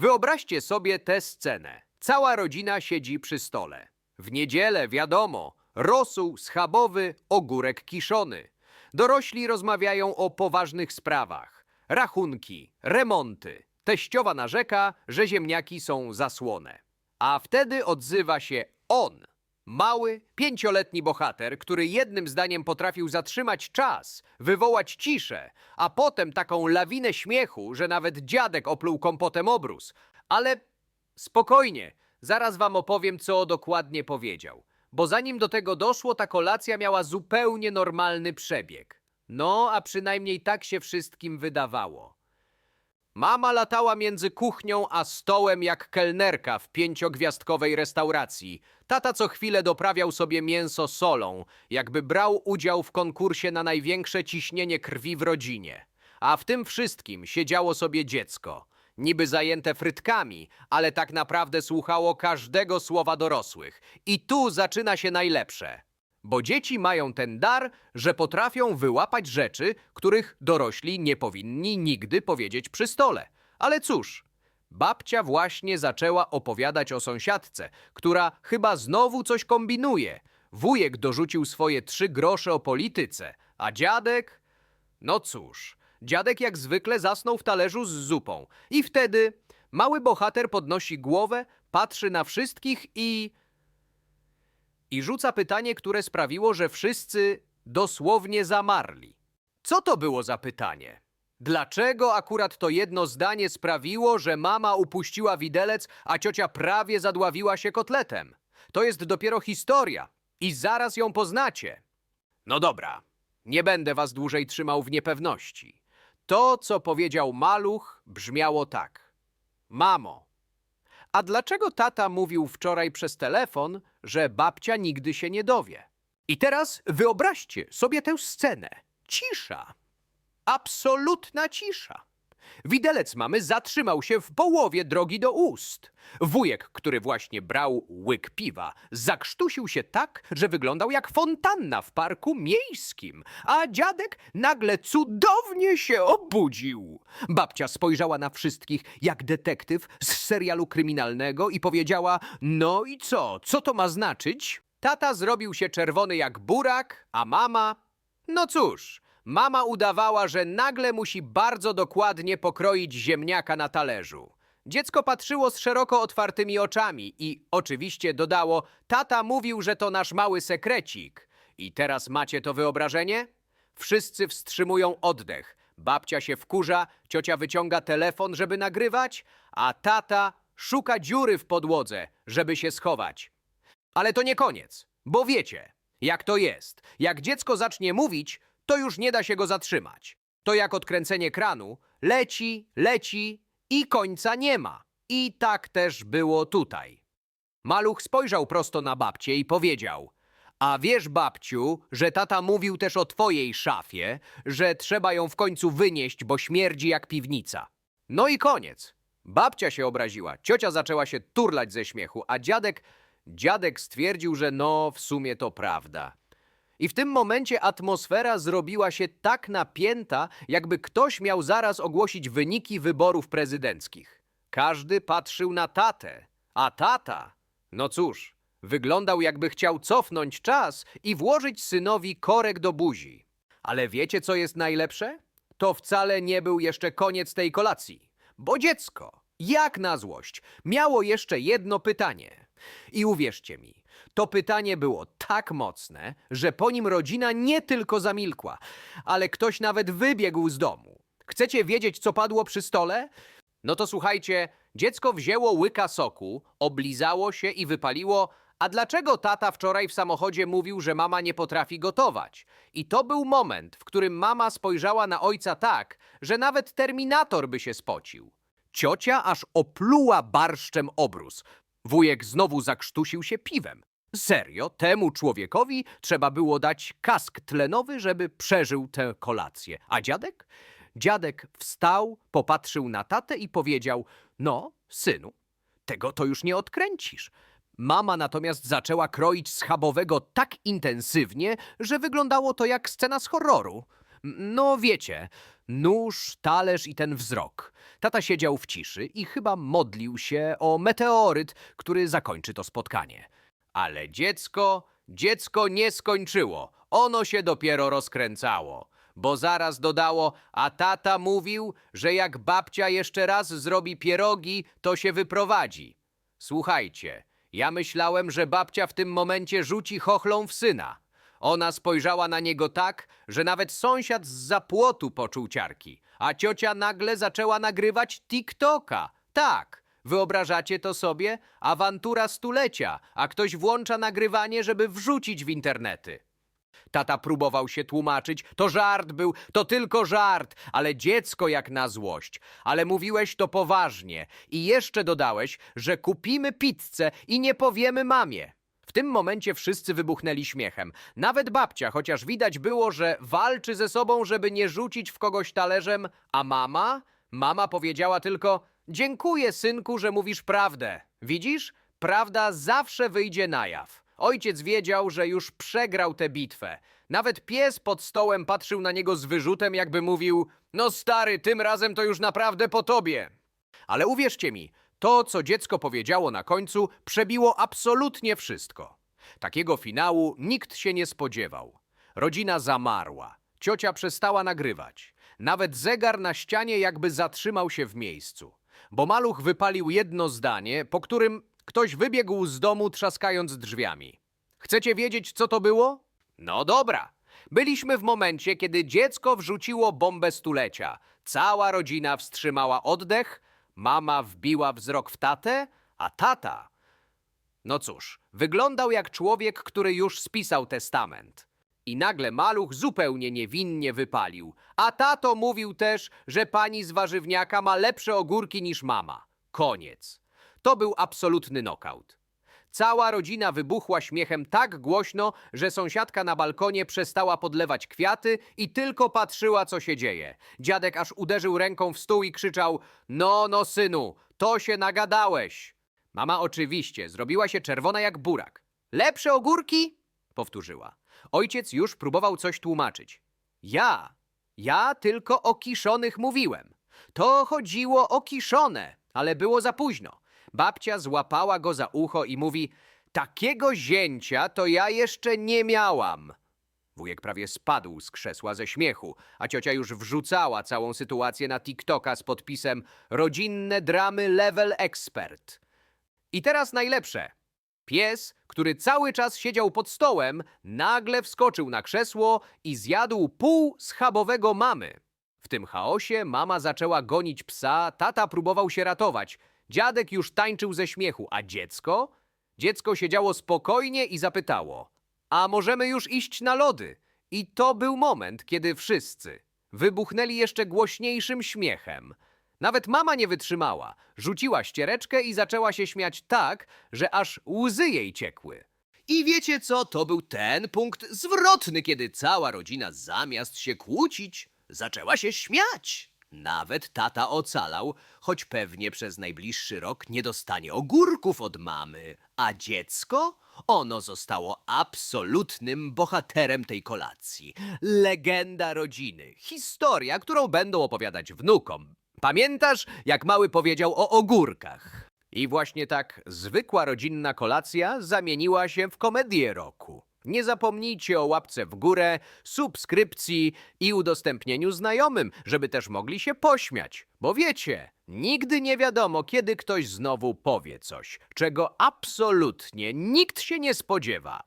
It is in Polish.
Wyobraźcie sobie tę scenę. Cała rodzina siedzi przy stole. W niedzielę, wiadomo, rosół schabowy, ogórek kiszony. Dorośli rozmawiają o poważnych sprawach. Rachunki, remonty. Teściowa narzeka, że ziemniaki są zasłone. A wtedy odzywa się on. Mały, pięcioletni bohater, który jednym zdaniem potrafił zatrzymać czas, wywołać ciszę, a potem taką lawinę śmiechu, że nawet dziadek opluł kompotem obrus. Ale spokojnie, zaraz wam opowiem, co dokładnie powiedział. Bo zanim do tego doszło, ta kolacja miała zupełnie normalny przebieg. No, a przynajmniej tak się wszystkim wydawało. Mama latała między kuchnią a stołem jak kelnerka w pięciogwiazdkowej restauracji. Tata co chwilę doprawiał sobie mięso solą, jakby brał udział w konkursie na największe ciśnienie krwi w rodzinie. A w tym wszystkim siedziało sobie dziecko. Niby zajęte frytkami, ale tak naprawdę słuchało każdego słowa dorosłych. I tu zaczyna się najlepsze. Bo dzieci mają ten dar, że potrafią wyłapać rzeczy, których dorośli nie powinni nigdy powiedzieć przy stole. Ale cóż, babcia właśnie zaczęła opowiadać o sąsiadce, która chyba znowu coś kombinuje. Wujek dorzucił swoje trzy grosze o polityce, a dziadek... No cóż, dziadek jak zwykle zasnął w talerzu z zupą. I wtedy mały bohater podnosi głowę, patrzy na wszystkich i i rzuca pytanie, które sprawiło, że wszyscy dosłownie zamarli. Co to było za pytanie? Dlaczego akurat to jedno zdanie sprawiło, że mama upuściła widelec, a ciocia prawie zadławiła się kotletem? To jest dopiero historia i zaraz ją poznacie. No dobra, nie będę was dłużej trzymał w niepewności. To, co powiedział maluch, brzmiało tak. Mamo, a dlaczego tata mówił wczoraj przez telefon, że babcia nigdy się nie dowie? I teraz wyobraźcie sobie tę scenę. Cisza. Absolutna cisza. Widelec mamy zatrzymał się w połowie drogi do ust. Wujek, który właśnie brał łyk piwa, zakrztusił się tak, że wyglądał jak fontanna w parku miejskim, a dziadek nagle cudownie się obudził. Babcia spojrzała na wszystkich jak detektyw z serialu kryminalnego i powiedziała: No i co? Co to ma znaczyć? Tata zrobił się czerwony jak burak, a mama no cóż, mama udawała, że nagle musi bardzo dokładnie pokroić ziemniaka na talerzu. Dziecko patrzyło z szeroko otwartymi oczami i oczywiście dodało: Tata mówił, że to nasz mały sekrecik. I teraz macie to wyobrażenie? Wszyscy wstrzymują oddech. Babcia się wkurza, ciocia wyciąga telefon, żeby nagrywać, a tata szuka dziury w podłodze, żeby się schować. Ale to nie koniec, bo wiecie, jak to jest. Jak dziecko zacznie mówić, to już nie da się go zatrzymać. To jak odkręcenie kranu, leci, leci i końca nie ma. I tak też było tutaj. Maluch spojrzał prosto na babcię i powiedział: A wiesz, babciu, że tata mówił też o twojej szafie, że trzeba ją w końcu wynieść, bo śmierdzi jak piwnica. No i koniec. Babcia się obraziła, ciocia zaczęła się turlać ze śmiechu, a dziadek, dziadek stwierdził, że no, w sumie to prawda. I w tym momencie atmosfera zrobiła się tak napięta, jakby ktoś miał zaraz ogłosić wyniki wyborów prezydenckich. Każdy patrzył na tatę, a tata, no cóż, wyglądał jakby chciał cofnąć czas i włożyć synowi korek do buzi. Ale wiecie, co jest najlepsze? To wcale nie był jeszcze koniec tej kolacji, bo dziecko, jak na złość, miało jeszcze jedno pytanie. I uwierzcie mi, to pytanie było tak mocne, że po nim rodzina nie tylko zamilkła, ale ktoś nawet wybiegł z domu. Chcecie wiedzieć, co padło przy stole? No to słuchajcie, dziecko wzięło łyka soku, oblizało się i wypaliło. A dlaczego tata wczoraj w samochodzie mówił, że mama nie potrafi gotować? I to był moment, w którym mama spojrzała na ojca tak, że nawet terminator by się spocił. Ciocia aż opluła barszczem obrus. Wujek znowu zakrztusił się piwem. Serio, temu człowiekowi trzeba było dać kask tlenowy, żeby przeżył tę kolację. A dziadek? Dziadek wstał, popatrzył na tatę i powiedział: No, synu, tego to już nie odkręcisz. Mama natomiast zaczęła kroić schabowego tak intensywnie, że wyglądało to jak scena z horroru. No wiecie, Nóż, talerz i ten wzrok. Tata siedział w ciszy i chyba modlił się o meteoryt, który zakończy to spotkanie. Ale dziecko, dziecko nie skończyło. Ono się dopiero rozkręcało. Bo zaraz dodało, a tata mówił, że jak babcia jeszcze raz zrobi pierogi, to się wyprowadzi. Słuchajcie, ja myślałem, że babcia w tym momencie rzuci chochlą w syna. Ona spojrzała na niego tak, że nawet sąsiad z zapłotu poczuł ciarki, a ciocia nagle zaczęła nagrywać TikToka. Tak, wyobrażacie to sobie? Awantura stulecia, a ktoś włącza nagrywanie, żeby wrzucić w internety. Tata próbował się tłumaczyć. To żart był, to tylko żart, ale dziecko jak na złość. Ale mówiłeś to poważnie. I jeszcze dodałeś, że kupimy pizzę i nie powiemy mamie. W tym momencie wszyscy wybuchnęli śmiechem. Nawet babcia, chociaż widać było, że walczy ze sobą, żeby nie rzucić w kogoś talerzem, a mama? Mama powiedziała tylko: Dziękuję, synku, że mówisz prawdę. Widzisz? Prawda zawsze wyjdzie na jaw. Ojciec wiedział, że już przegrał tę bitwę. Nawet pies pod stołem patrzył na niego z wyrzutem, jakby mówił: No stary, tym razem to już naprawdę po tobie. Ale uwierzcie mi, to, co dziecko powiedziało na końcu, przebiło absolutnie wszystko. Takiego finału nikt się nie spodziewał. Rodzina zamarła. Ciocia przestała nagrywać. Nawet zegar na ścianie jakby zatrzymał się w miejscu. Bo maluch wypalił jedno zdanie, po którym ktoś wybiegł z domu trzaskając drzwiami. Chcecie wiedzieć, co to było? No dobra. Byliśmy w momencie, kiedy dziecko wrzuciło bombę stulecia. Cała rodzina wstrzymała oddech, mama wbiła wzrok w tatę, a tata no cóż, wyglądał jak człowiek, który już spisał testament. I nagle maluch zupełnie niewinnie wypalił. A tato mówił też, że pani z warzywniaka ma lepsze ogórki niż mama. Koniec. To był absolutny nokaut. Cała rodzina wybuchła śmiechem tak głośno, że sąsiadka na balkonie przestała podlewać kwiaty i tylko patrzyła, co się dzieje. Dziadek aż uderzył ręką w stół i krzyczał: No, no, synu, to się nagadałeś. Mama oczywiście zrobiła się czerwona jak burak. Lepsze ogórki? powtórzyła. Ojciec już próbował coś tłumaczyć. Ja, ja tylko o kiszonych mówiłem. To chodziło o kiszone, ale było za późno. Babcia złapała go za ucho i mówi: Takiego zięcia to ja jeszcze nie miałam. Wujek prawie spadł z krzesła ze śmiechu, a ciocia już wrzucała całą sytuację na TikToka z podpisem Rodzinne dramy level expert. I teraz najlepsze. Pies, który cały czas siedział pod stołem, nagle wskoczył na krzesło i zjadł pół schabowego mamy. W tym chaosie mama zaczęła gonić psa, tata próbował się ratować. Dziadek już tańczył ze śmiechu, a dziecko? Dziecko siedziało spokojnie i zapytało: A możemy już iść na lody? I to był moment, kiedy wszyscy wybuchnęli jeszcze głośniejszym śmiechem. Nawet mama nie wytrzymała. Rzuciła ściereczkę i zaczęła się śmiać tak, że aż łzy jej ciekły. I wiecie co? To był ten punkt zwrotny, kiedy cała rodzina zamiast się kłócić, zaczęła się śmiać. Nawet tata ocalał, choć pewnie przez najbliższy rok nie dostanie ogórków od mamy. A dziecko? Ono zostało absolutnym bohaterem tej kolacji. Legenda rodziny. Historia, którą będą opowiadać wnukom. Pamiętasz, jak mały powiedział o ogórkach? I właśnie tak zwykła rodzinna kolacja zamieniła się w komedię roku. Nie zapomnijcie o łapce w górę, subskrypcji i udostępnieniu znajomym, żeby też mogli się pośmiać. Bo wiecie, nigdy nie wiadomo, kiedy ktoś znowu powie coś, czego absolutnie nikt się nie spodziewa.